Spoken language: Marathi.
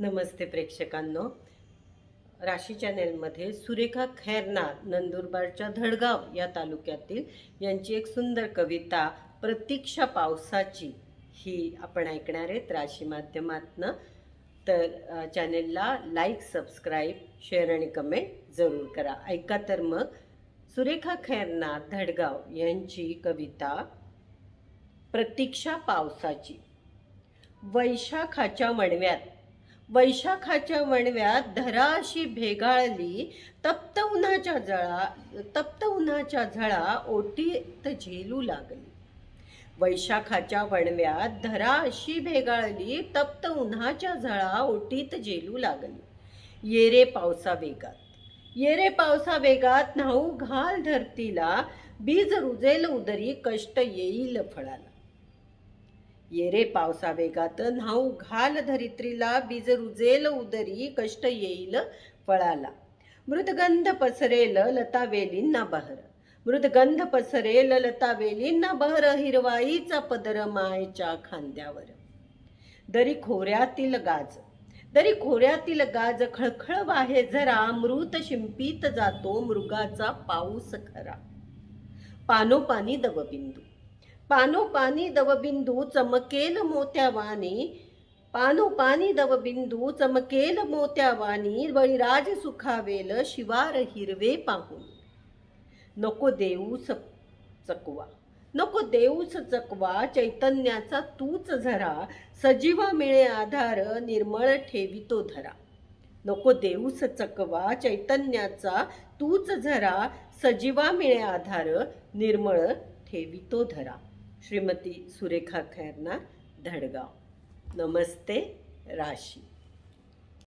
नमस्ते प्रेक्षकांनो. राशी चॅनेलमध्ये सुरेखा खैरनार नंदुरबारच्या धडगाव या तालुक्यातील यांची एक सुंदर कविता प्रतीक्षा पावसाची ही आपण ऐकणार आहेत राशी माध्यमातनं. तर चॅनेलला लाईक सबस्क्राईब शेअर आणि कमेंट जरूर करा. ऐका तर मग सुरेखा खैरनार धडगाव यांची कविता प्रतीक्षा पावसाची. वैशाखाच्या मणव्यात वैशाखाच्या वणव्यात धराशी भेगाळली तप्त उन्हाच्या जळा तप्त उन्हाच्या झळा ओटीत झेलू लागली. वैशाखाच्या वणव्यात धरा अशी भेगाळली तप्त उन्हाच्या झळा ओटीत झेलू लागली. येरे पावसा वेगात येरे पावसा वेगात न्हाऊ घाल धरतीला बीज रुजेल उदरी कष्ट येईल फळाला. येरे पावसा वेगात न्हाऊ घाल धरित्रीला बीज रुजेल उदरी कष्ट येईल फळाला. मृदगंध पसरेल लता वेलींना बहर. मृदगंध पसरेल लता वेलींना बहर हिरवाईचा पदर मायच्या खांद्यावर. दरी खोऱ्यातील गाज दरी खोऱ्यातील गाज खळखळ वाहे जरा मृत शिंपीत जातो मृगाचा पाऊस खरा. पानोपानी दवबिंदू पानोपानी दवबिंदू चमकेल मोत्यावानी पानोपानी दवबिंदू चमकेल मोत्यावानी बळीराज सुखावेल शिवार हिरवे पाहून. नको देऊस चकवा. नको देऊस चकवा. चैतन्याचा तूच झरा. सजीवा मिळे आधार निर्मळ ठेवितो धरा. नको देऊस चकवा. चैतन्याचा तूच झरा. सजीवा मिळे आधार निर्मळ ठेवितो धरा. श्रीमती सुरेखा खैरनार धडगाव. नमस्ते राशी.